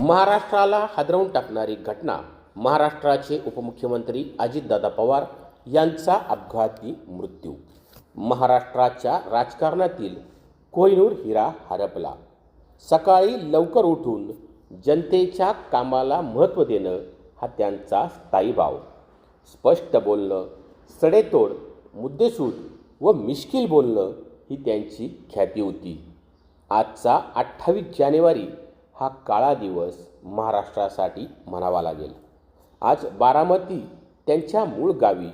महाराष्ट्राला हादरवून टाकणारी घटना महाराष्ट्राचे उपमुख्यमंत्री अजितदादा पवार यांचा अपघाती मृत्यू. महाराष्ट्राच्या राजकारणातील कोहिनूर हिरा हरपला. सकाळी लवकर उठून जनतेच्या कामाला महत्त्व देणं हा त्यांचा स्थायी भाव. स्पष्ट बोलणं सडेतोड मुद्देसूद व मिश्किल बोलणं ही त्यांची ख्याती होती. आजचा अठ्ठावीस जानेवारी हा काळा दिवस महाराष्ट्रासाठी म्हणावा लागेल. आज बारामती त्यांच्या मूळ गावी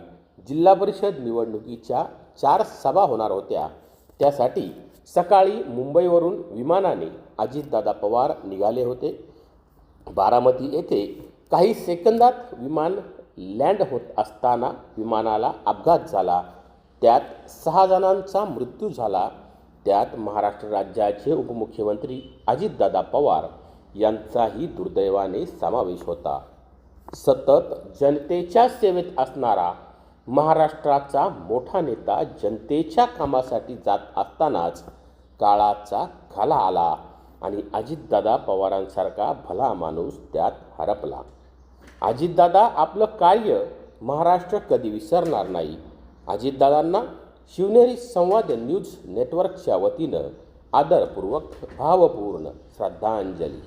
जिल्हा परिषद निवडणुकीच्या चार सभा होणार होत्या. त्यासाठी सकाळी मुंबईवरून विमानाने अजितदादा पवार निघाले होते. बारामती येथे काही सेकंदात विमान लँड होत असताना विमानाला अपघात झाला. त्यात सहा जणांचा मृत्यू झाला. त्यात महाराष्ट्र राज्याचे उपमुख्यमंत्री अजितदादा पवार यांचाही दुर्दैवाने समावेश होता. सतत जनतेच्या सेवेत असणारा महाराष्ट्राचा मोठा नेता जनतेच्या कामासाठी जात असतानाच काळाचा खाला आला आणि अजितदादा पवारांसारखा भला माणूस त्यात हरपला. अजितदादा आपलं कार्य महाराष्ट्र कधी विसरणार नाही. अजितदादांना शिवनेरी संवाद न्यूज नेटवर्कच्या वतीनं आदरपूर्वक भावपूर्ण श्रद्धांजली.